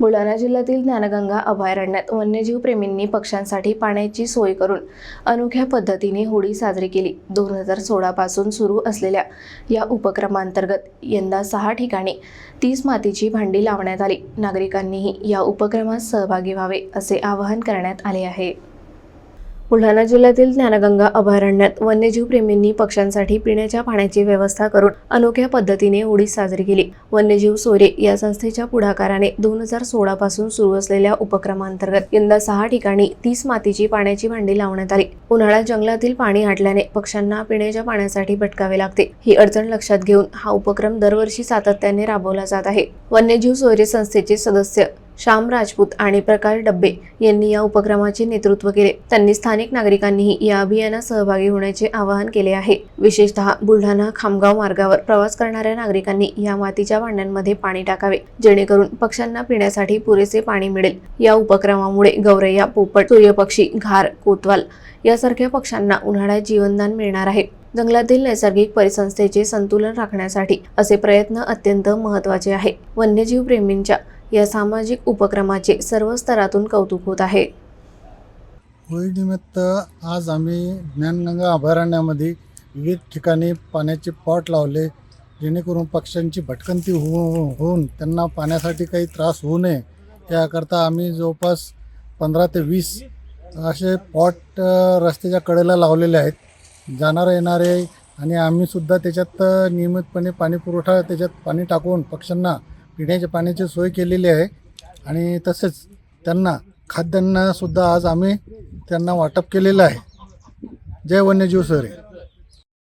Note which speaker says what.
Speaker 1: बुलढाणा जिल्ह्यातील ज्ञानगंगा अभयारण्यात वन्यजीव प्रेमींनी पक्ष्यांसाठी पाण्याची सोय करून अनोख्या पद्धतीने होळी साजरी केली. दोन हजार सोळापासून सुरू असलेल्या या उपक्रमांतर्गत यंदा सहा ठिकाणी तीस मातीची भांडी लावण्यात आली. नागरिकांनीही या उपक्रमात सहभागी व्हावे असे आवाहन करण्यात आले आहे. बुलढाणा जिल्ह्यातील ज्ञानगंगा अभयारण्यात वन्यजीव प्रेमींनी पक्ष्यांसाठी पिण्याच्या पाण्याची व्यवस्था करून अनोख्या पद्धतीने होळी साजरी केली. वन्यजीव सोयरे या संस्थेच्या पुढाकाराने दोन हजार सोळा पासून सुरू असलेल्या उपक्रमांतर्गत यंदा सहा ठिकाणी तीस मातीची पाण्याची भांडी लावण्यात आली. उन्हाळ्यात जंगलातील पाणी आटल्याने पक्ष्यांना पिण्याच्या पाण्यासाठी भटकावे लागते. ही अडचण लक्षात घेऊन हा उपक्रम दरवर्षी सातत्याने राबवला जात आहे. वन्यजीव सोयरे संस्थेचे सदस्य श्याम राजपूत आणि प्रकाश डब्बे यांनी या उपक्रमाचे नेतृत्व केले. त्यांनी स्थानिक नागरिकांनीही या अभियानात सहभागी होण्याचे आवाहन केले आहे. विशेषतः बुलढाणा खामगाव मार्गावर प्रवास करणाऱ्या नागरिकांनी या मातीच्या भांड्यांमध्ये पाणी टाकावे जेणेकरून पक्ष्यांना पिण्यासाठी पुरेसे पाणी मिळेल. या उपक्रमामुळे गौरैया पोपट सूर्यपक्षी घार कोतवाल यासारख्या पक्ष्यांना उन्हाळ्यात जीवनदान मिळणार आहे. जंगलातील नैसर्गिक परिसंस्थेचे संतुलन राखण्यासाठी असे प्रयत्न अत्यंत महत्त्वाचे आहे. वन्यजीव प्रेमींच्या या सामाजिक उपक्रमाचे सर्व स्तरातून कौतुक होत आहे.
Speaker 2: होळीनिमित्त आज आम्ही ज्ञानगंगा अभयारण्यामध्ये विविध ठिकाणी पाण्याचे पॉट लावले जेणेकरून पक्ष्यांची भटकंती होऊ होऊन त्यांना पाण्यासाठी काही त्रास होऊ नये. त्याकरता आम्ही जवळपास पंधरा ते वीस असे पॉट रस्त्याच्या कडेला लावलेले आहेत. जाणारे येणारे आणि आम्हीसुद्धा त्याच्यात नियमितपणे पाणी पुरवठा त्याच्यात पाणी टाकून पक्ष्यांना पिण्याच्या पाण्याची सोय केलेली आहे आणि तसेच त्यांना खाद्यांनासुद्धा आज आम्ही त्यांना वाटप केलेलं आहे. जय वन्यजीव सर.